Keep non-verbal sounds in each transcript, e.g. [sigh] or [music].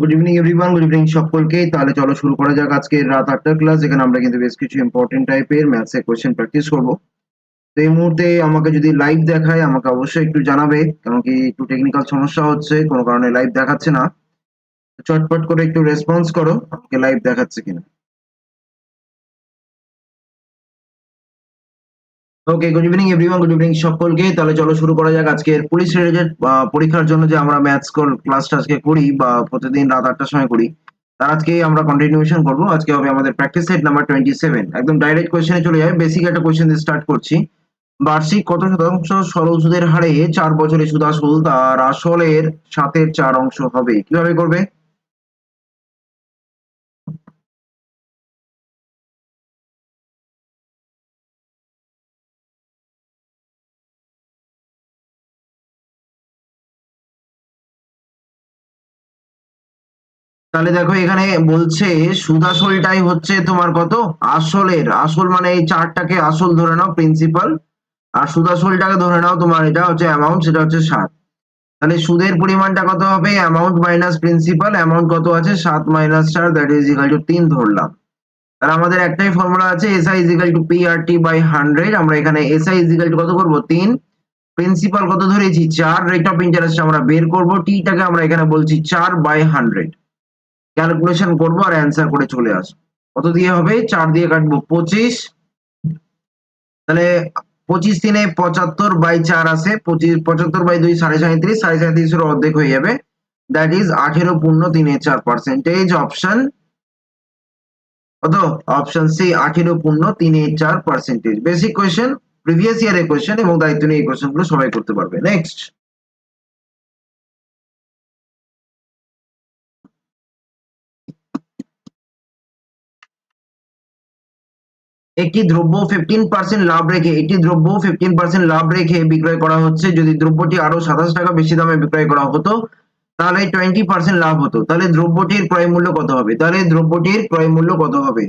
Good evening everyone good evening সকলকে। তাহলে চলো শুরু করা যাক আজকে রাত আটটার ক্লাস এখানে আমরা কিন্তু বেশ কিছু ইম্পর্টেন্ট টাইপের ম্যাথসের কোয়েশ্চেন প্র্যাকটিস করব। তো এই মুহূর্তে আমাকে যদি লাইভ দেখায়, আমাকে অবশ্যই একটু জানাবে কারণ কি একটু টেকনিক্যাল সমস্যা হচ্ছে, কোনো কারণে লাইভ দেখাচ্ছে না। চটপট করে একটু রেসপন্স করো, আমাকে লাইভ দেখাচ্ছে কিনা। Okay good evening everyone good evening সকলকে। তাহলে চলো শুরু করা যাক আজকের পুলিশ রিলেটেড পরীক্ষার জন্য যে আমরা ম্যাথস ক্লাসটা আজকে করি, বা প্রতিদিন রাত আটটার সময় করি, তার আজকে আমরা কন্টিনিউশন করব। আজকে হবে আমাদের practice set number twenty seven একদম ডাইরেক্ট কোয়েশ্চেনে চলে যাবে। বেসিক একটা কোয়েশ্চেন দিয়ে স্টার্ট করছি। বার্ষিক কত শতাংশ সরল সুদের হারে চার বছরে সুদ আসল তার আসলের সাতের চার অংশ হবে? কীভাবে করবে? তাহলে দেখো এখানে বলছে সুদ আসলটাই হচ্ছে তোমার কত? আসলের। আসল মানে এই চারটাকে আসল ধরে নাও প্রিন্সিপাল আর সুদ আসলটাকে ধরে নাও তোমার, এটা হচ্ছে অ্যামাউন্ট সেটা হচ্ছে সাত। তাহলে সুদের পরিমাণটা কত হবে? অ্যামাউন্ট মাইনাস প্রিন্সিপাল অ্যামাউন্ট কত আছে? সাত মাইনাস চার দ্যাট ইজ ইকাল টু তিন ধরলাম। তাহলে আমাদের একটাই ফর্মুলা আছে S I equal to P R T by hundred আমরা এখানে এস আই ইজিক্যাল টু কত করব? তিন। প্রিন্সিপাল কত ধরেছি? চার। রেট অফ ইন্টারেস্ট আমরা বের করব। টিটাকে আমরা এখানে বলছি চার বাই হান্ড্রেড ক্যালকুলেশন করব আর অ্যান্সার করে চলে আসব। কত দিয়ে হবে? চার দিয়ে কাটবো পঁচিশ। তাহলে পঁচিশ তিনে পঁচাত্তর বাই চার আছে পঁচিশ, পঁচাত্তর বাই দুই সাড়ে সাঁত্রিশ সাড়ে সাঁত্রিশের অর্ধেক হয়ে যাবে। দ্যাট ইজ আঠেরো পূর্ণ তিনে চার পার্সেন্টেজ অপশন কত? অপশন সি আঠেরো পূর্ণ তিনে চার পার্সেন্টেজ বেসিক কোয়েশ্চেন প্রিভিয়াস ইয়ারের কোয়েশ্চেন এবং দায়িত্ব নিয়ে এই কোয়েশ্চেনগুলো সবাই করতে পারবে। নেক্সট একটি দ্রব্য ফিফটিন পার্সেন্ট লাভ রেখে, একটি দ্রব্য ফিফটিন পার্সেন্ট লাভ রেখে বিক্রয় করা হচ্ছে, যদি দ্রব্যটি আরও সাতাশ টাকা বেশি দামে বিক্রয় করা হতো, তাহলে টোয়েন্টি পার্সেন্ট লাভ হতো। তাহলে দ্রব্যটির ক্রয় মূল্য কত হবে? তাহলে দ্রব্যটির ক্রয় মূল্য কত হবে?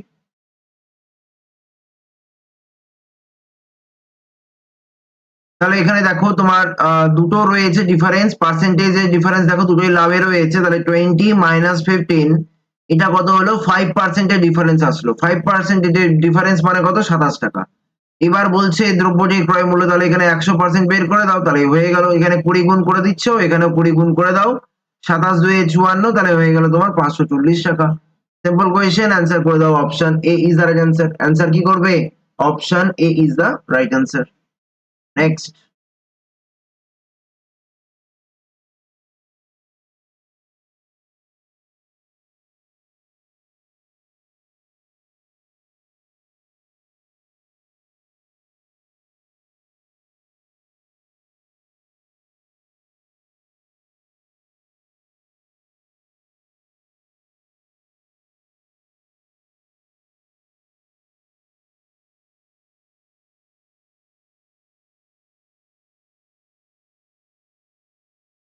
তাহলে এখানে দেখো তোমার দুটো রয়েছে ডিফারেন্স পার্সেন্টেজের ডিফারেন্স দেখো, দুটোই লাভে রয়েছে, তাহলে টোয়েন্টি মাইনাস ফিফটিন এটা কত হলো? ফাইভ পার্সেন্টের ডিফারেন্স আসলো। ফাইভ পার্সেন্টের ডিফারেন্স মানে কত? সাতাশ টাকা। এবার বলছে দ্রব্যটির ক্রয় মূল্য তাহলে এখানে একশো পার্সেন্ট বের করে দাও, তাহলে হয়ে গেল, এখানে কুড়ি গুণ করে দিচ্ছ এখানে কুড়ি গুণ করে দাও। সাতাশ দুই চুয়ান্ন, তাহলে হয়ে গেল তোমার পাঁচশো চল্লিশ টাকা। সিম্পল কোয়েশ্চেন অ্যান্সার করে দাও option A is the right answer answer কি করবে? Option A is the right answer next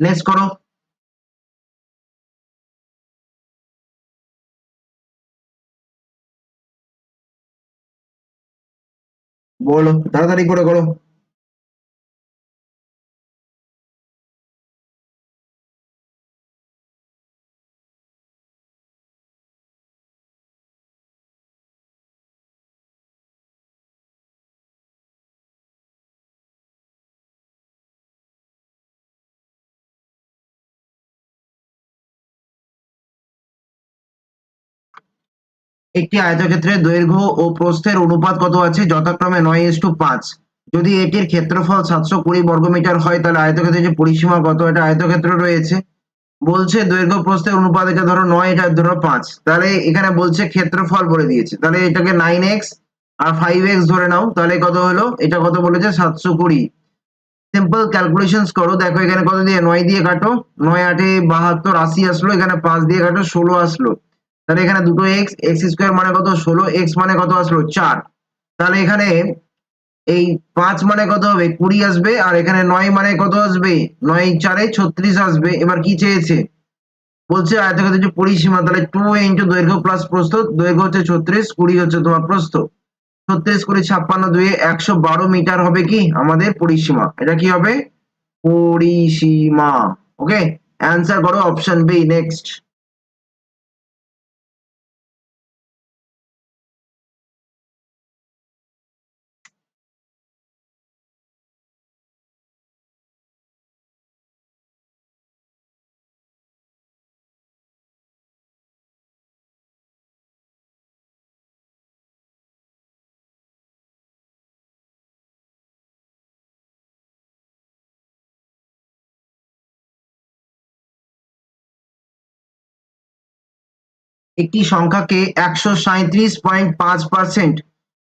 next করো বলো তাড়াতাড়ি করে করো একটি আয়তক্ষেত্রের দৈর্ঘ্য ও প্রস্থের অনুপাত কত আছে? যথাক্রমে নয় ইস টু পাঁচ। যদি এটির ক্ষেত্রফল সাতশো কুড়ি বর্গমিটার হয়, তাহলে আয়তক্ষেত্রের যে পরিসীমা কত? এটা আয়তক্ষেত্র রয়েছে। বলছে দৈর্ঘ্য প্রস্থের অনুপাত এটা ধরো নয়, এটা ধরো পাঁচ। তাহলে এখানে বলছে ক্ষেত্রফল বলে দিয়েছে। তাহলে এটাকে নাইন এক্স আর ফাইভ এক্স ধরে নাও, তাহলে কত হলো? এটা কত বলেছে? সাতশো কুড়ি। সিম্পল ক্যালকুলেশন করো। দেখো এখানে কত দিয়ে? নয় দিয়ে কাটো। নয় আটে বাহাত্তর আশি আসলো, এখানে পাঁচ দিয়ে কাটো, ষোলো আসলো। তাহলে এখানে দুটো এক্স এক্স স্কোয়ার মানে কত? ষোলো এক্স মানে কত আসলো? চার। তাহলে এখানে এই পাঁচ মানে কত হবে? কুড়ি আসবে, আর এখানে নয় মানে কত আসবে? নয় চারে ছত্রিশ আসবে। এবার কি চেয়েছে? বলছে আয়তক্ষেত্রের যে পরিসীমা, তাহলে টু ইন্টু দৈর্ঘ্য প্লাস প্রস্থ, দৈর্ঘ্য হচ্ছে ছত্রিশ, কুড়ি হচ্ছে তোমার প্রস্থ। ছত্রিশ, কুড়ি, ছাপ্পান্ন দুই একশো বারো মিটার হবে কি? আমাদের পরিসীমা। এটা কি হবে? পরিসীমা। ওকে অ্যান্সার করো অপশন বি নেক্সট একটি সংখ্যাকে একশো সাঁত্রিশ পয়েন্ট পাঁচ পার্সেন্ট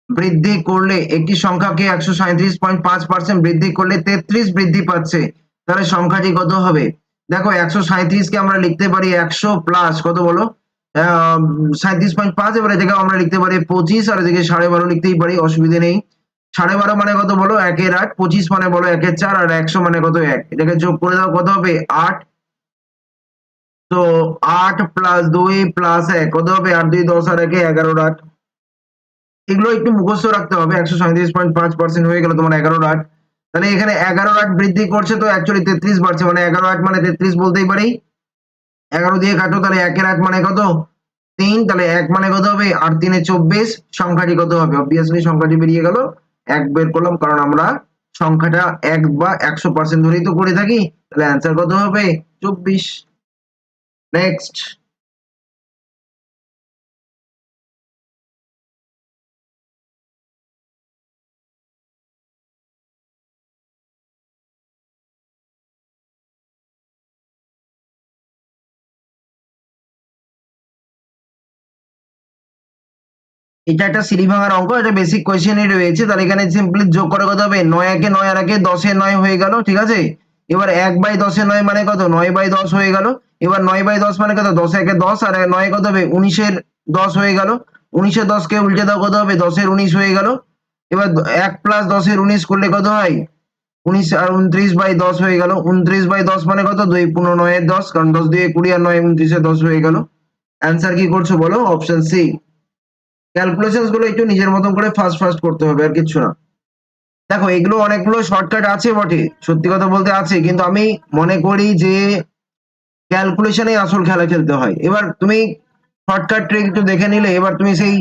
বৃদ্ধি করলে, একটি সংখ্যাকে একশো সাঁত্রিশ পয়েন্ট পাঁচ পার্সেন্ট বৃদ্ধি করলে তেত্রিশ বৃদ্ধি পাচ্ছে। তাহলে সংখ্যাটি কত হবে? দেখো, একশো সাঁত্রিশকে আমরা লিখতে পারি একশো প্লাস, কত বলো? সাঁত্রিশ পয়েন্ট পাঁচ, এবার এটাকে আমরা লিখতে পারি পঁচিশ, আর এদিকে সাড়ে বারো লিখতেই পারি, অসুবিধে নেই। সাড়ে বারো মানে কত বলো? একের আট, পঁচিশ মানে বলো একের চার, আর একশো মানে কত এক। এটাকে যোগ করে দাও, কত হবে? আট। তো আট প্লাস দুই প্লাস এক, কত হবে? আট, দুই, দশ, আর একে এগারো, আট। এগুলো একটু মুখস্থ রাখতে হবে। একশো সাঁত্রিশ পয়েন্ট পাঁচ পার্সেন্ট হয়ে গেল তোমার এগারো, আট। তাহলে এখানে এগারো, আট বৃদ্ধি করছে তো অ্যাকচুয়ালি তেত্রিশ বাড়ছে। মানে এগারো, আট মানে তেত্রিশ বলতেই পারি। এগারো দিয়ে কাটো, তাহলে একের আট মানে কত? তিন, তাহলে এক মানে কত হবে? আর তিনে চব্বিশ, সংখ্যাটি কত হবে? অবভিয়াসলি সংখ্যাটি বেরিয়ে গেল। এক বের করলাম, কারণ আমরা সংখ্যাটা এক বা একশো পার্সেন্ট ধরেই তো করে থাকি। তাহলে অ্যান্সার কত হবে? চব্বিশ। নেক্সট এটা একটা সিঁড়ি ভাঙার অঙ্ক, এটা বেসিক কোয়েশ্চেনই রয়েছে। তাহলে এখানে সিম্পলি যোগ করে কত হবে, নয় একে নয় আর একে দশে নয় হয়ে গেল, ঠিক আছে? এবার এক বাই দশে নয় মানে কত? নয় বাই দশ হয়ে গেল। এবার নয় বাই দশ মানে কত? দশ একে দশ, আর নয় কত হবে? উনিশের দশ হয়ে গেল। উনিশের দশকে উল্টে দাও কত হবে? দশের উনিশ হয়ে গেল। এবার এক প্লাস দশের উনিশ করলে কত হয়? উনিশ আর উনত্রিশ বাই দশ হয়ে গেল। উনত্রিশ বাই দশ মানে কত? দুই পনেরো নয়ের দশ, কারণ দশ দিয়ে কুড়ি আর নয় উনত্রিশের দশ হয়ে গেল। অ্যান্সার কি করছ বলো? অপশন সি ক্যালকুলেশনসগুলো একটু নিজের মতন করে ফাস্ট ফাস্ট করতে হবে, আর কিছু না। দেখো, এগুলো অনেকগুলো শর্টকাট আছে বটে। সত্যি কথা বলতে আছে। কিন্তু আমি মনে করি যে ক্যালকুলেশনে আসল খেলা খেলতে হয়। এবার তুমি শর্টকাট ট্রিক একটু দেখে নিলে, এবার তুমি সেই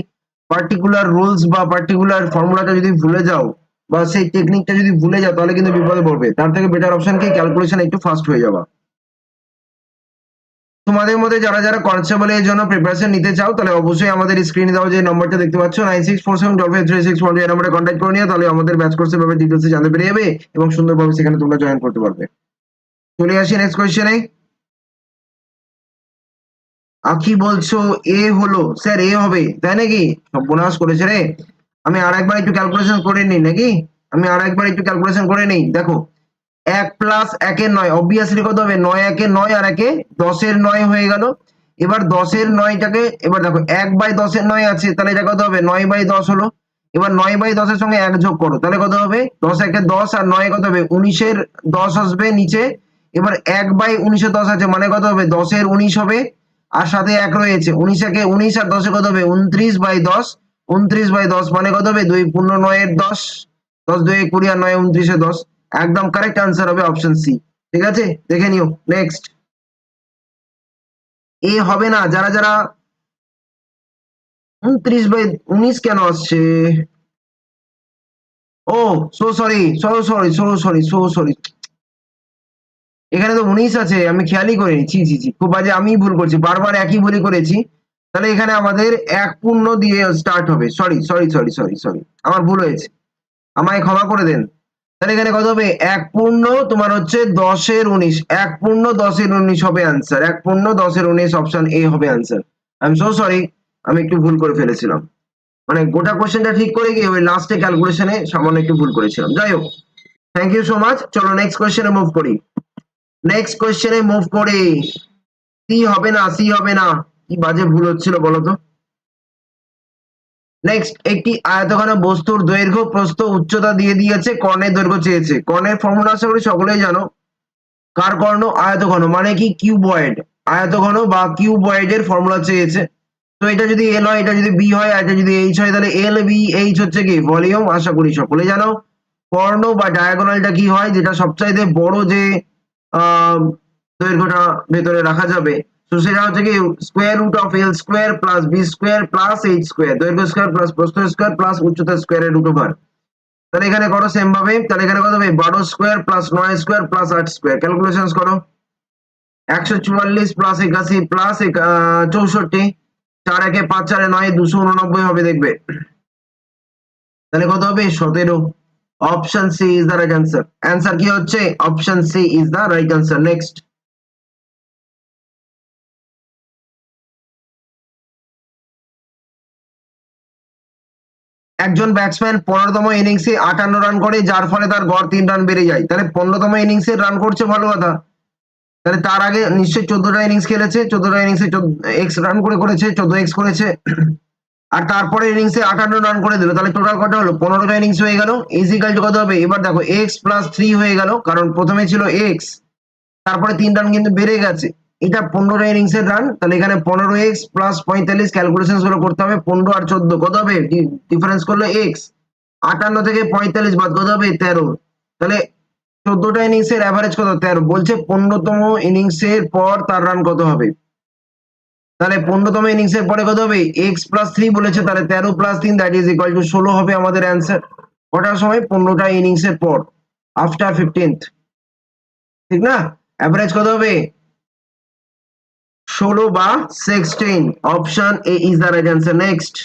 পার্টিকুলার রুলস বা পার্টিকুলার ফর্মুলাটা যদি ভুলে যাও, বা সেই টেকনিকটা যদি ভুলে যাও, তাহলে কিন্তু বিপদে পড়বে। তার থেকে বেটার অপশন কি? ক্যালকুলেশন একটু ফাস্ট হয়ে যাওয়া। তোমাদের মধ্যে যারা যারা কনস্টেবল এর জন্য প্রিপারেশন নিতে চাও, তাহলে অবশ্যই আমাদের স্ক্রিনে দেওয়া যে নম্বরটা দেখতে পাচ্ছ nine six four seven double three six one এই নম্বরে কন্ট্যাক্ট করে নিও, তাহলে আমাদের ব্যাচ কোর্সের ব্যাপারে ডিটেলসে জানতে পেরে যাবে এবং সুন্দরভাবে সেখানে তোমরা জয়েন করতে পারবে। চলে আসি নেক্সট কোয়েশ্চেনে আখি বলছো এ হলো। স্যার, এ হবে। তাই নাকি? সর্বনাশ করেছে রে। আমি আর একবার একটু ক্যালকুলেশন করে নিই, নাকি? আমি আর একবার একটু ক্যালকুলেশন করে নিই। দেখো, এক প্লাস একের নয় অবভিয়াসলি কত হবে? নয় একে নয় আর একে দশের নয় হয়ে গেল। এবার দশের নয়টাকে, এবার দেখো, এক বাই দশের নয় আছে, তাহলে এটা কত হবে? নয় বাই দশ হলো। এবার নয় বাই দশের সঙ্গে এক যোগ করো, তাহলে কত হবে? দশ একে দশ আর নয় কত হবে? উনিশের দশ আসবে নিচে। এবার এক বাই উনিশের দশ আছে মানে কত হবে? দশের উনিশ হবে। আর সাথে এক রয়েছে। উনিশ একে উনিশ আর দশে কত হবে? উনত্রিশ বাই দশ। উনত্রিশ বাই দশ মানে কত হবে? দুই পূর্ণ নয়ের দশ। দশ দুই কুড়ি আর নয় উনত্রিশে দশ। একদম কারেক্ট আনসার হবে অপশন সি ঠিক আছে? দেখে নিও। নেক্সট এ হবে না, যারা যারা উনত্রিশ বাই উনিশ কেন আসছে? ও so sorry so sorry so sorry so sorry এখানে তো উনিশ আছে, আমি খেয়ালই করিনি। ছি ছি ছি, খুব বাজে আমি ভুল করছি, বারবার একই ভুলই করেছি। তাহলে এখানে আমাদের এক পূর্ণ দিয়ে স্টার্ট হবে। Sorry sorry sorry sorry sorry আমার ভুল হয়েছে। আমায় ক্ষমা করে দেন। তাহলে এখানে কত হবে? এক পূর্ণ তোমার হচ্ছে দশের উনিশ। এক পূর্ণ দশের উনিশ হবে অ্যান্সার এক পূর্ণ দশের উনিশ অপশন এ হবে answer I am so sorry আমি একটু ভুল করে ফেলেছিলাম। মানে গোটা কোশ্চেনটা ঠিক করে গিয়ে ওই লাস্টে ক্যালকুলেশনে সামান্য একটু ভুল করেছিলাম। যাই হোক থ্যাংক ইউ সো মাচ চলো নেক্সট কোয়েশ্চেনে মুভ করি। নেক্সট কোয়েশ্চেনে মুভ করি। সি হবে না সি হবে না। কি বাজে ভুল হচ্ছিল বলতো? নেক্সট একটি আয়তঘন বস্তুর দৈর্ঘ্য, প্রস্থ, উচ্চতা দিয়ে দিয়েছে, কর্ণের দৈর্ঘ্য চেয়েছে। কর্ণের ফর্মুলা আশা করি সকলেই জানো। কার কর্ণ? আয়তঘন মানে কি? কিউবয়েড আয়তঘন বা কিউবয়েডের ফর্মুলা চেয়েছে। তো এটা যদি এল হয় এটা যদি বি হয় এটা যদি এইচ হয়, তাহলে এল বি এইচ হচ্ছে কি? ভলিউম আশা করি সকলে জানো। কর্ণ বা ডায়াগোনালটা কি হয়? যেটা সবচাইতে বড় যে দৈর্ঘ্যটা ভেতরে রাখা যাবে। তো সেটা হচ্ছে কি square root of L square plus B square plus H square দৈর্ঘ্য স্কোয়ার প্লাস প্রস্থ স্কোয়ার প্লাস উচ্চতা স্কোয়ারের রুট ওভার তাহলে এখানে করো সেম ভাবে, তাহলে এখানে কত হবে? বারো স্কোয়ার প্লাস নয় স্কোয়ার প্লাস আট স্কোয়ার ক্যালকুলেশন করো। একশো চুয়াল্লিশ প্লাস একাশি প্লাস চৌষট্টি। চার একে পাঁচ, চারে নয়, দুশো উননব্বই হবে, দেখবে। তাহলে কত হবে? সতেরো। Option C is the right answer answer কি হচ্ছে? Option C is the right answer next একজন ব্যাটসম্যান পনেরোতম ইনিংসে আটান্ন রান করে, যার ফলে তার গড় তিন রান বেড়ে যায়। তাহলে পনেরোতম ইনিংসে রান করছে ভালো কথা। তাহলে তার আগে নিশ্চয়ই চোদ্দটা ইনিংস খেলেছে, চোদ্দটা ইনিংসে এক্স রান করে করেছে, চোদ্দ এক্স করেছে। আর তারপরে ইনিংসে আটান্ন রান করে দিল। তাহলে টোটাল কত হলো? পনেরোটা ইনিংস হয়ে গেল। ইজিক্যাল টু কত হবে? এবার দেখো এক্স প্লাস থ্রি হয়ে গেল, কারণ প্রথমে ছিল এক্স তারপরে তিন রান কিন্তু বেড়ে গেছে। এটা পনেরোটা ইনিংস এর রান তাহলে এখানে পনেরো এক্স প্লাস পঁয়তাল্লিশ ক্যালকুলেশনগুলো করতে হবে, পনেরো আর চোদ্দ, কত হবে? ডিফারেন্স করলে এক্স আটান্ন থেকে পঁয়তাল্লিশ বাদ, কত হবে? তেরো। তাহলে চোদ্দটা ইনিংস এর অ্যাভারেজ কত? তেরো। বলছে পনেরোতম ইনিংস এর পর তার রান কত হবে? তাহলে পনেরোতম ইনিংস এর পরে কত হবে? এক্স প্লাস থ্রি বলেছে, তাহলে তেরো প্লাস তিন দ্যাট ইজ ইকুয়াল টু ষোলো হবে আমাদের অ্যান্সার কটার সময়? পনেরোটা ইনিংস এর পর। আফটার ফিফটিন্থ ঠিক না? অ্যাভারেজ কত হবে? ষোলো বা sixteen option A is the right answer next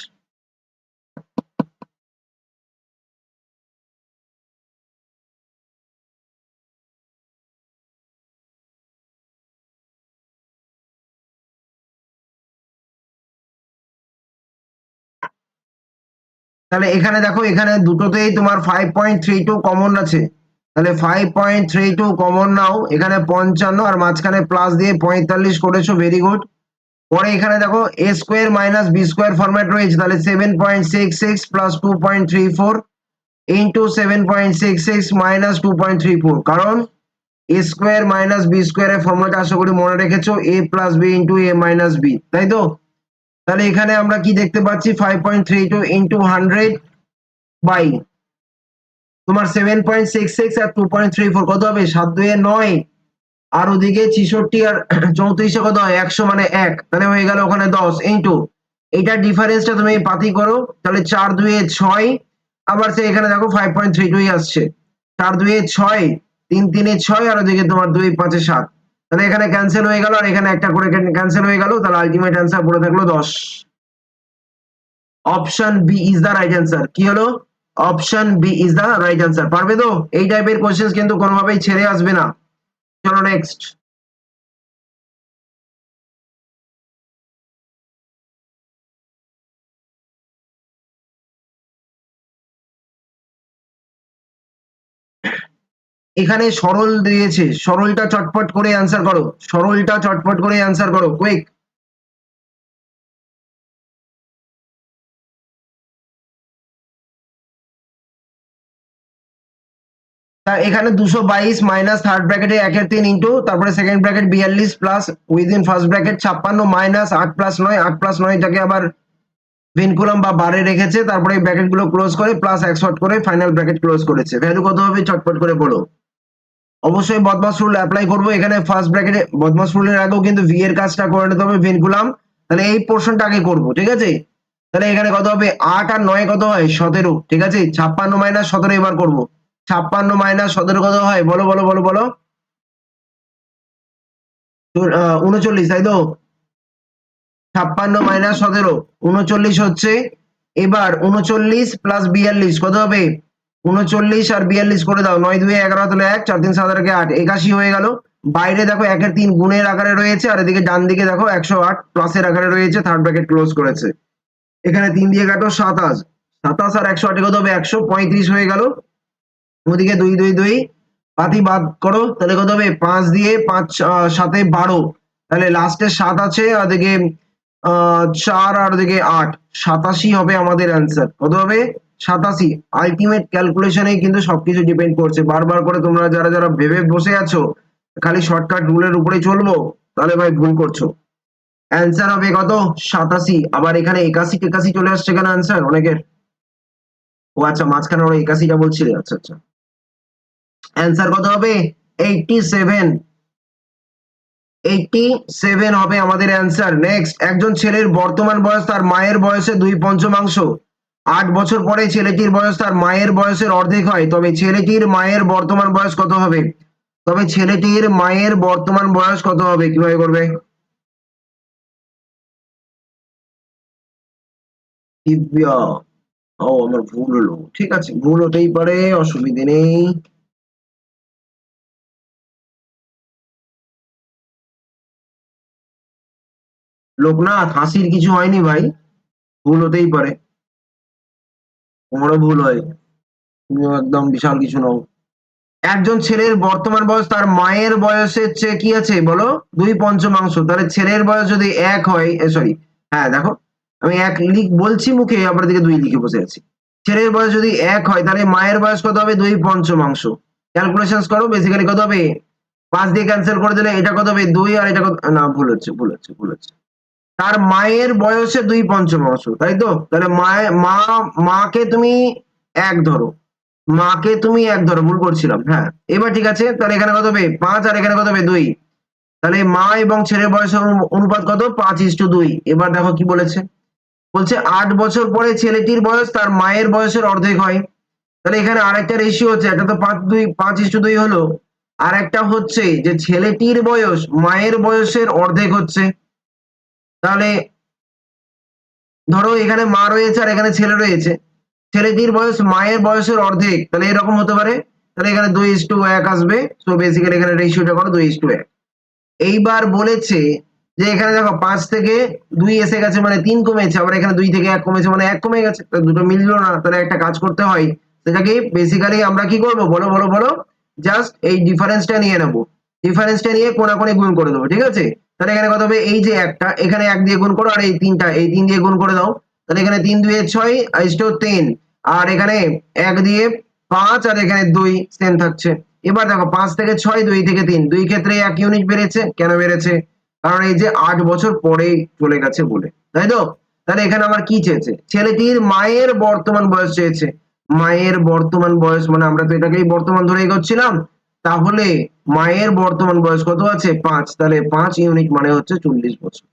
তাহলে এখানে দেখো, এখানে দুটোতেই তোমার five point three two common আছে। তাহলে five point three two common নাও, এখানে পঞ্চান্ন আর মাঝখানে প্লাস দিয়ে পঁয়তাল্লিশ করেছ ভেরি গুড পরে এখানে দেখো A square minus B square format রয়েছে, তাহলে seven point six six plus two point three four into seven point six six minus two point three four কারণ এ স্কোয়ার মাইনাস বি স্কোয়ারের ফর্মুলাটা আশা করি মনে রেখেছো A plus B into A minus B তাই তো? তাহলে এখানে আমরা কি দেখতে পাচ্ছি? Five point three two into hundred by তোমার সেভেন পয়েন্ট সিক্স সিক্স আর টু পয়েন্ট থ্রি ফোর কত হবে? সাত দুয়ে নয়। আর ওদিকে ছিষট্টি আর [clears throat] চৌত্রিশে কত হয়? একশো মানে এক। তাহলে হয়ে গেল ওখানে দশ ইন্টু এইটার ডিফারেন্সটা তুমি পাতি করো। তাহলে চার দুয়ে ছয়। আবার সে এখানে দেখো ফাইভ পয়েন্ট থ্রি টুই আসছে। চার দুয়ে ছয়, তিন তিনে ছয়, আর ওদিকে তোমার দুই, পাঁচে সাত। তাহলে এখানে ক্যান্সেল হয়ে গেল, আর এখানে একটা করে ক্যান্সেল হয়ে গেল, তাহলে আলটিমেট অ্যান্সার পড়ে থাকল দশ। Option B is the right answer কি হলো? Option B is the right answer পারবে তো? এই টাইপের কোশ্চেন কিন্তু কোনোভাবেই ছেড়ে আসবে না। চলো নেক্সট এখানে সরল দিয়েছে। সরলটা চটপট করে অ্যান্সার করো। সরলটা চটপট করে অ্যান্সার করো কুইক এখানে দুশো বাইশ মাইনাস থার্ড ব্র্যাকেটে একের তিন ইন্টু তারপরে সেকেন্ড ব্র্যাকেট বিয়াল্লিশ প্লাস উইদিন ফার্স্ট ব্র্যাকেট ছাপ্পান্ন মাইনাস আট প্লাস নয়, আট প্লাস নয়টাকে আবার ভিনকুলাম বা বারে রেখেছে, তারপরে ব্র্যাকেটগুলো ক্লোজ করে প্লাস একশো করে ফাইনাল ব্র্যাকেট ক্লোজ করেছে। ভ্যালু কত হবে? চটপট করে বলো। অবশ্যই বদমাস রুল অ্যাপ্লাই করব। এখানে ফার্স্ট ব্র্যাকেটে বদমাস রুলের আগেও কিন্তু ভি এর কাজটা করে নিতে হবে ভিনকুলাম তাহলে এই পোর্শনটা আগে করব, ঠিক আছে? তাহলে এখানে কত হবে? আট আর নয় কত হয়? সতেরো, ঠিক আছে? ছাপ্পান্ন মাইনাস সতেরো এবার করব। ছাপ্পান্ন মাইনাস সতেরো কত হয়? বলো বলো বলো বলো। উনচল্লিশ, তাই তো? ছাপ্পান্ন মাইনাস সতেরো, উনচল্লিশ হচ্ছে, এবার উনচল্লিশ প্লাস বিয়াল্লিশ, কত হবে? উনচল্লিশ আর বিয়াল্লিশ করে দাও, নয় দুই এগারো তাহলে এক, চার তিন সাত আটকে আট, একাশি হয়ে গেল। বাইরে দেখো একের তিন গুণের আকারে রয়েছে, আর এদিকে ডান দিকে দেখো একশো আট প্লাসের আকারে রয়েছে থার্ড ব্র্যাকেট ক্লোজ করেছে। এখানে তিন দিয়ে কাটো সাতাশ সাতাশ আর একশো আটে কত হবে একশো পঁয়ত্রিশ হয়ে গেল। ওদিকে দুই দুই দুই, পাতি বাদ করো, তাহলে কত হবে? পাঁচ দিয়ে পাঁচ সাথে বারো। তাহলে লাস্টে সাত আছে ওদিকে চার আর ওদিকে আট। সাতাশি হবে আমাদের অ্যান্সার কত হবে? সাতাশি। আলটিমেট ক্যালকুলেশনে কিন্তু সবকিছু ডিপেন্ড করছে। বারবার করে তোমরা যারা যারা ভেবে বসে আছো, খালি শর্টকাট রুলের উপরে চলবো, তাহলে ভাই ভুল করছ। অ্যান্সার হবে কত? সাতাশি। আবার এখানে একাশি একাশি চলে আসছে কেন অ্যান্সার অনেকের। ও আচ্ছা মাঝখানে ওরা একাশিটা বলছিলে। আচ্ছা আচ্ছা। অ্যান্সার কত হবে? এইটটি সেভেন এইটটি সেভেন হবে আমাদের অ্যান্সার নেক্সট একজন ছেলের বর্তমান বয়স তার মায়ের বয়সে দুই পঞ্চমাংশ। আট বছর পরে ছেলেটির বয়স তার মায়ের বয়সের অর্ধেক হয়। তবে ছেলেটির মায়ের বর্তমান বয়স কত হবে? তবে ছেলেটির মায়ের বর্তমান বয়স কত হবে? কীভাবে করবে? ও, আমার ভুল হলো। ঠিক আছে, ভুল হতেই পারে, অসুবিধে নেই। লোকনাথ, হাসির কিছু হয়নি ভাই? ভুল হতেই পারে। তোমারও ভুল হয়। তুমিও একদম বিশাল কিছু নও। একজন ছেলের বর্তমান বয়স তার মায়ের বয়সের চেয়ে কি আছে বলো? দুই পঞ্চমাংশ। তাহলে ছেলের বয়স যদি এক হয় সরি হ্যাঁ দেখো, আমি এক লিখ, বলছি মুখে, আবার দিকে দুই লিখে বসে আছি। ছেলের বয়স যদি এক হয়, তাহলে মায়ের বয়স কত হবে? দুই পঞ্চমাংশ। ক্যালকুলেশন করো বেসিক্যালি কত হবে? পাঁচ দিয়ে ক্যান্সেল করে দিলে এটা কত হবে? দুই, আর এটা কত, না, ভুল হচ্ছে ভুল হচ্ছে ভুল হচ্ছে। তার মায়ের বয়সে দুই পঞ্চমাংশ তাই তো? তাহলে মা, মাকে তুমি এক ধরো। মাকে তুমি এক ধরো, ভুল করছিলাম হ্যাঁ। এবার ঠিক আছে, তাহলে এখানে কত হবে? পাঁচ আর এখানে কত হবে? দুই। তাহলে মা এবং ছেলের বয়সের অনু- অনুপাত কত? পাঁচ ইস টু দুই। এবার দেখো কি বলেছে। বলছে, আট বছর পরে ছেলেটির বয়স তার মায়ের বয়সের অর্ধেক হয়। তাহলে এখানে আরেকটা রেশিও হচ্ছে, একটা তো পাঁচ দুই, পাঁচ ইস টু দুই হলো। আর একটা হচ্ছে যে ছেলেটির বয়স মায়ের বয়সের অর্ধেক হচ্ছে। তাহলে ধরো এখানে মা রয়েছে আর এখানে ছেলে রয়েছে। ছেলেটির বয়স মায়ের বয়সের অর্ধেক, তাহলে এরকম হতে পারে। তাহলে এখানে দুই ইস টু এক আসবে। সো বেসিক্যালি এখানে রেশিওটা করো দুই ইস টু এক। এইবার বলেছে যে এখানে দেখো পাঁচ থেকে দুই এসে গেছে মানে তিন কমেছে, আবার এখানে দুই থেকে এক কমেছে মানে এক কমে গেছে। দুটো মিললো না, তাহলে একটা কাজ করতে হয়। সেটাকে বেসিক্যালি আমরা কি করব? বলো বলো বলো। জাস্ট এই ডিফারেন্সটা নিয়ে নেব। ডিফারেন্সটা নিয়ে কোনাকুনি গুণ করে দেবো, ঠিক আছে? তাহলে এখানে কত হবে? এই যে একটা, এখানে এক দিয়ে গুণ করো আর এই তিনটা, এই তিন দিয়ে গুণ করে দাও। তাহলে এখানে তিন দুয়ে ছয়, আর ইস্টো তিন আর এখানে এক দিয়ে পাঁচ, আর এখানে দুই সেম থাকছে। এবার দেখো, পাঁচ থেকে ছয়, দুই থেকে তিন। দুই ক্ষেত্রে এক ইউনিট বেড়েছে, কেন বেড়েছে? কারণ এই যে আট বছর পরে চলে গেছে বলে, তাই তো? তাহলে এখানে আমার কি চেয়েছে? ছেলেটির মায়ের বর্তমান বয়স চেয়েছে। মায়ের বর্তমান বয়স মানে আমরা তো এটাকেই বর্তমান ধরে এগোচ্ছিলাম। তাহলে মায়ের বর্তমান বয়স কত আছে? পাঁচ। তাহলে পাঁচ ইউনিট মানে হচ্ছে চল্লিশ বছর।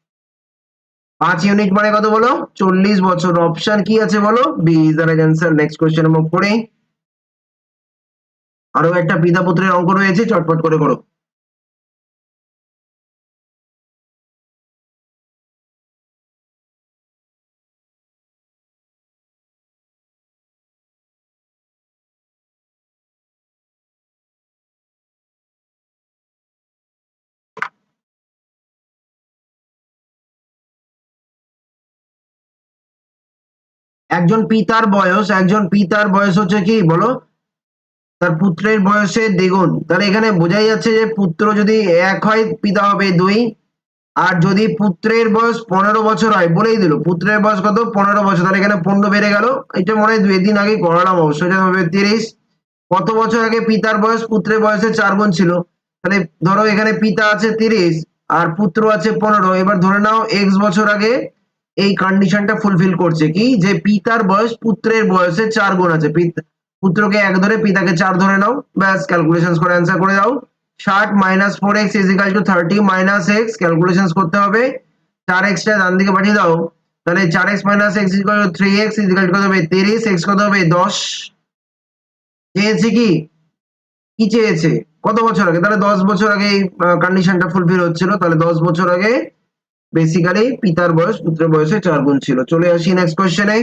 পাঁচ ইউনিট মানে কত বলো? চল্লিশ বছর। অপশন কি আছে বলো? B is right answer. Next question নম্বর করে আরও একটা পিতা পুত্রের অঙ্ক রয়েছে, চটপট করে করো। একজন পিতার বয়স, একজন পিতার বয়স হচ্ছে কি বলো? তার পুত্রের বয়সে দ্বিগুণ। তাহলে এখানে বোঝাই যাচ্ছে যে পুত্র যদি এক হয়, পিতা হবে দুই। আর যদি পুত্রের বয়স পনেরো বছর হয়, বলেই দিল। পুত্রের বয়স কত? পনেরো বছর। তাহলে এখানে পনেরো বেড়ে গেল। এটা মনে হয় দুই দিন আগে করালাম অবশ্যই এটা হবে তিরিশ। কত বছর আগে পিতার বয়স? পুত্রের বয়সে চার গুণ ছিল। তাহলে ধরো এখানে পিতা আছে তিরিশ, আর পুত্র আছে পনেরো। এবার ধরে নাও এক্স বছর আগে এই কন্ডিশনটা ফুলফিল করছে কি? যে পিতার বয়স পুত্রের বয়সে চার গুণ আছে। পিত- পুত্রকে এক ধরে, পিতাকে চার ধরে নাও। ব্যাস ক্যালকুলেশন করে অ্যান্সার করে দাও। ষাট minus four X is equal to thirty minus X calculation করতে হবে। চার এক্সটা ডান দিকে পাঠিয়ে দাও। তাহলে চার X minus X is equal to three X is equal কত হবে? তিরিশ। এক্স কত হবে? দশ। চেয়েছে কি? কি চেয়েছে? কত বছর আগে? তাহলে দশ বছর আগে এই কন্ডিশনটা ফুলফিল হচ্ছিল। তাহলে দশ বছর আগে বেসিক্যালি পিতার বয়স, পুত্রের বয়সে চার গুণ ছিল। চলে আসি নেক্সট কোয়েশ্চেনে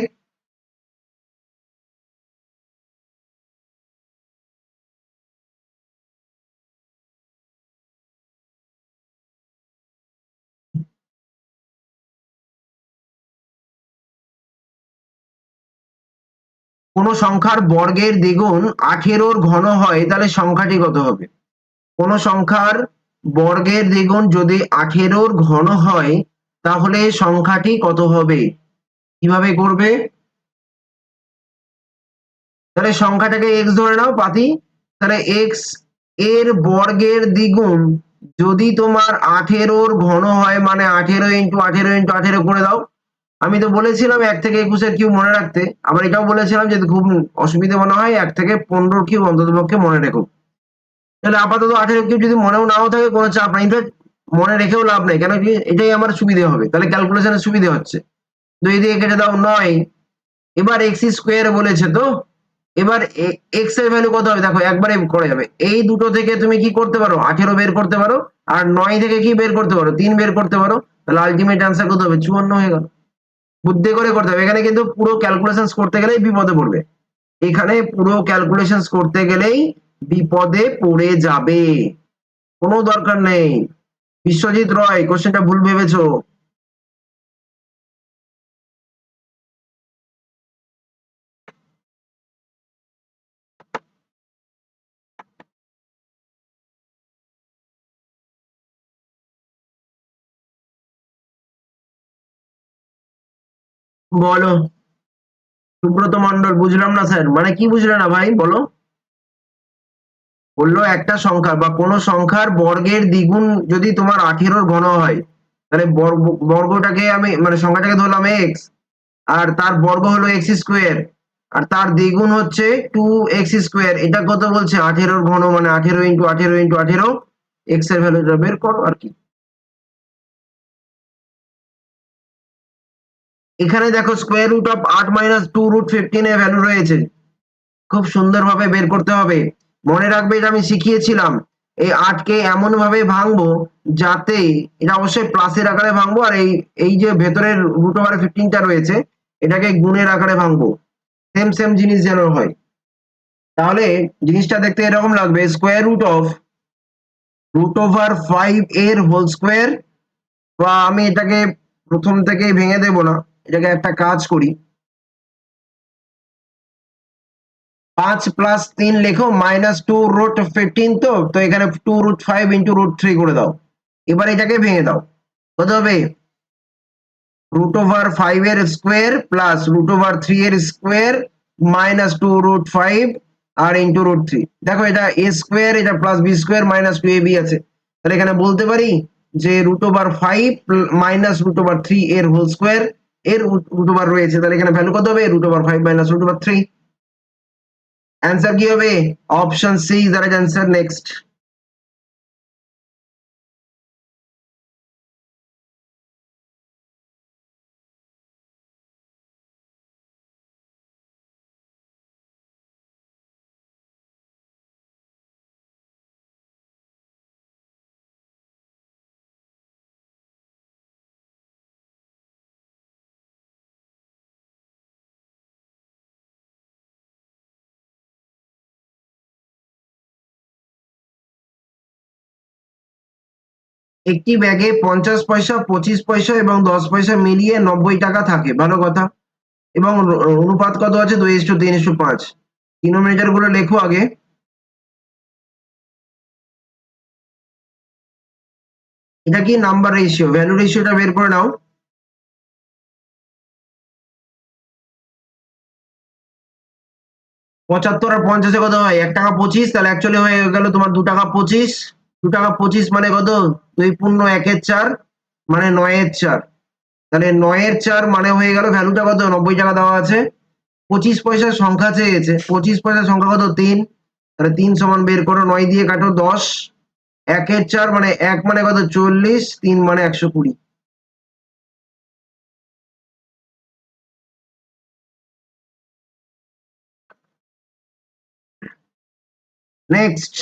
কোন সংখ্যার বর্গের দ্বিগুণ আঠেরোর ঘন হয়, তাহলে সংখ্যাটি কত হবে? কোন সংখ্যার বর্গের দ্বিগুণ যদি আঠেরোর ঘন হয়, তাহলে সংখ্যাটি কত হবে? কীভাবে করবে? তাহলে সংখ্যাটাকে এক্স ধরে নাও, পাতি। তাহলে এক্সের বর্গের দ্বিগুণ যদি তোমার আঠেরোর ঘন হয় মানে আঠেরো ইন্টু আঠেরো ইন্টু আঠেরো করে দাও। আমি তো বলেছিলাম এক থেকে একুশের কিউ মনে রাখতে। আবার এটাও বলেছিলাম যে খুব অসুবিধা মনে হয়, এক থেকে পনেরোর কিউ অন্তত পক্ষে মনে রেখো। তাহলে আপাতত আঠেরো কিউ যদি মনেও নাও থাকে, কোনো চাপ নাই। ইনফ্যাক্ট মনে রেখেও লাভ নেই, কেন কি এটাই আমার সুবিধে হবে। তাহলে ক্যালকুলেশনের সুবিধে হচ্ছে। দুই দিয়ে কেটে দাও, নয়। এবার এক্স স্কোয়ার বলেছে তো? এবার এক্সের ভ্যালু কত হবে? দেখো, একবারে করা যাবে। এই দুটো থেকে তুমি কি করতে পারো? আঠেরো বের করতে পারো, আর নয় থেকে কি বের করতে পারো? তিন বের করতে পারো। তাহলে আলটিমেট আনসার কত হবে? চুয়ান্ন হয়ে গেল। বুদ্ধি করে করতে হবে। এখানে কিন্তু পুরো ক্যালকুলেশন করতে গেলেই বিপদে পড়বে। এখানে পুরো ক্যালকুলেশন করতে গেলেই বিপদে পড়ে যাবে। কোনো দরকার নেই। বিশ্বজিৎ রয় কোশ্চেনটা ভুল ভেবেছ? বলো। সুব্রত মন্ডল বুঝলাম না স্যার। মানে কি বুঝলে না ভাই? বলো। বলল একটা সংখ্যা বা কোনো সংখ্যার বর্গের দ্বিগুণ যদি তোমার আঠেরোর ঘন হয়, তাহলে বর্গ বর্গটাকে আমি মানে সংখ্যাটাকে ধরলাম এক্স আর তার বর্গ হলো এক্স স্কোয়ার আর তার দ্বিগুণ হচ্ছে টু এক্স স্কোয়ার এটা কত বলছে? আঠেরোর ঘন মানে আঠেরো ইন্টু আঠেরো ইন্টু আঠেরো এক্সের ভ্যালুটা বের করো, আর কি। এখানে দেখো স্কোয়ার রুট অফ আট মাইনাস টু রুট ফিফটিন এর ভ্যালু রয়েছে। খুব সুন্দরভাবে বের করতে হবে। মনে রাখবে এটা আমি শিখিয়েছিলাম, এই আটকে এমন ভাবে ভাঙবো যাতে এটা অবশ্যই প্লাসের আকারে ভাঙবো আর এই এই যে ভেতরের রুট ওভার ফিফটিনটা রয়েছে, এটাকে গুণের আকারে ভাঙবো। সেম সেম জিনিস যেন হয়। তাহলে জিনিসটা দেখতে এরকম লাগবে square root of root over five এর হোল স্কোয়ার বা আমি এটাকে প্রথম থেকে ভেঙে দেব না, এটাকে একটা কাজ করি। পাঁচ প্লাস তিন লেখো মাইনাস টু রুট ফিফটিন তো তো এখানে two root five into root three করে দাও। এবার এটাকে ভেঙে দাও। কত হবে? রুট ওভার ফাইভ এর square plus root over three এর square minus two root five আর ইন্টু রুট থ্রি দেখো এটা এ স্কোয়ার এটা plus B square minus two A B আছে। তাহলে এখানে বলতে পারি যে root over five minus root over three এর হোল স্কোয়ার এর রুট ওভার রয়েছে। তাহলে এখানে ভ্যালু কত হবে? Root over five minus root over three answer কি হবে option C is the right answer next একটি ব্যাগে পঞ্চাশ পয়সা, পঁচিশ পয়সা এবং দশ পয়সা মিলিয়ে নব্বই টাকা থাকে। ভালো কথা। এবং অনুপাত কত আছে? দুই ইস্টু তিন ইস্টু পাঁচ। কিলোমিটারগুলো লেখো আগে। এটা কি নাম্বার রেশিও ভ্যালু রেশিওটা বের করে নাও। পঁচাত্তর আর পঞ্চাশে কত হয়? এক টাকা পঁচিশ, তাহলে অ্যাকচুয়ালি হয়ে গেল তোমার দু টাকা পঁচিশ। দু টাকা পঁচিশ মানে কত? দুই পূর্ণ একের চার মানে নয়ের চার। তাহলে নয়ের চার মানে হয়ে গেল ভ্যালুটা কত? নব্বই টাকা দেওয়া আছে। পঁচিশ পয়সার সংখ্যা চেয়েছে। পঁচিশ পয়সার সংখ্যা কত? তিন। তাহলে তিন সমান বের করো, নয় দিয়ে কাটো দশ। একের চার মানে এক মানে কত? চল্লিশ। তিন মানে একশো কুড়ি। নেক্সট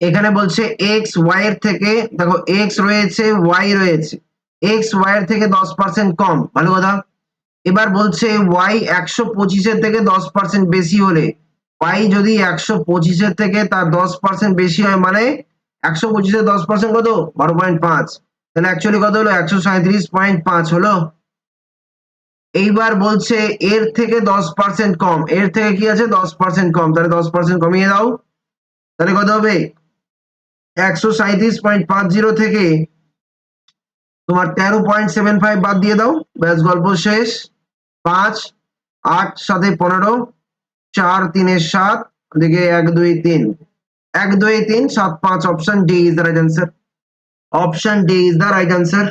এখানে বলছে এক্স ওয়াই এর থেকে, দেখো এক্স রয়েছে ওয়াই রয়েছে। এক্স ওয়াই এর থেকে দশ পার্সেন্ট কম, ভালো কথা। এবার বলছে ওয়াই একশো পঁচিশের থেকে দশ পার্সেন্ট বেশি হলে ওয়াই যদি একশো পঁচিশের থেকে তার দশ পার্সেন্ট বেশি হয় মানে একশো পঁচিশের দশ পার্সেন্ট কত? বারো পয়েন্ট পাঁচ। তাহলে অ্যাকচুয়ালি কত হলো? একশো সাঁত্রিশ পয়েন্ট পাঁচ হলো। এইবার বলছে এর থেকে দশ পার্সেন্ট কম। এর থেকে কি আছে? দশ পার্সেন্ট কম। তাহলে দশ পার্সেন্ট কমিয়ে দাও। তাহলে কত হবে? একশো সাঁত্রিশ পয়েন্ট পাঁচ জিরো থেকে তোমার তেরো পয়েন্ট সেভেন ফাইভ বাদ দিয়ে দাও। ব্যাস, গল্প শেষ। পাঁচ, আট সাথে পনেরো, চার তিনের সাত, ওদিকে এক, দুই, তিন। এক, দুই, তিন, সাত, পাঁচ option D is the right answer option D is the right answer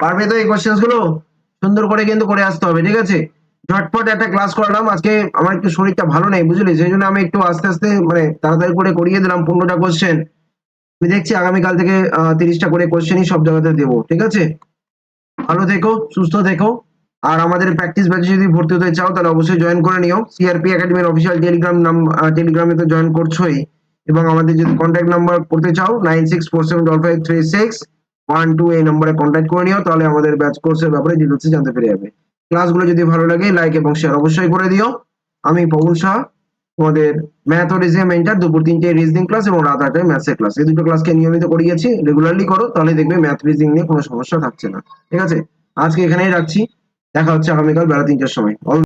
পারবে তো এই কোশ্চেন্সগুলো? সুন্দর করে কিন্তু করে আসতে হবে, ঠিক আছে? ঝটপট একটা ক্লাস করালাম, আজকে আমার একটু শরীরটা ভালো নেই, বুঝলি? সেই জন্য আমি একটু আস্তে আস্তে মানে তাড়াতাড়ি করে করিয়ে দিলাম পনেরোটা কোশ্চেন আমি দেখছি আগামীকাল থেকে তিরিশটা করে কোশ্চেনই সব জায়গাতে দেবো, ঠিক আছে? ভালো থেকো, সুস্থ থেকো। আর আমাদের প্র্যাকটিস ব্যাচে যদি ভর্তি হতে চাও, তাহলে অবশ্যই জয়েন করে নিও। সিআরপি একাডেমির অফিসিয়াল টেলিগ্রাম নাম টেলিগ্রামে তো জয়েন করছোই। এবং আমাদের যদি কন্ট্যাক্ট নাম্বার করতে চাও nine six four seven double five three six one two এই নম্বরে কন্ট্যাক্ট করে নিও, তাহলে আমাদের ব্যাচ কোর্সের ব্যাপারে ডিটেলসে জানতে পেরে যাবে। ক্লাসগুলো যদি ভালো লাগে লাইক এবং শেয়ার অবশ্যই করে দিও। আমি পবন শাহ, তোমাদের ম্যাথ ও রিজনিং মেন্টার দুপুর তিনটে রিজনিং ক্লাস এবং রাত আটটায় ম্যাথসের ক্লাস এই দুটো ক্লাসকে নিয়মিত করিয়েছি রেগুলারলি করো, তাহলে দেখবে ম্যাথ রিজনিং নিয়ে কোনো সমস্যা থাকছে না। ঠিক আছে? আজকে এখানেই রাখছি। দেখা হচ্ছে আগামীকাল বেলা তিনটার সময়।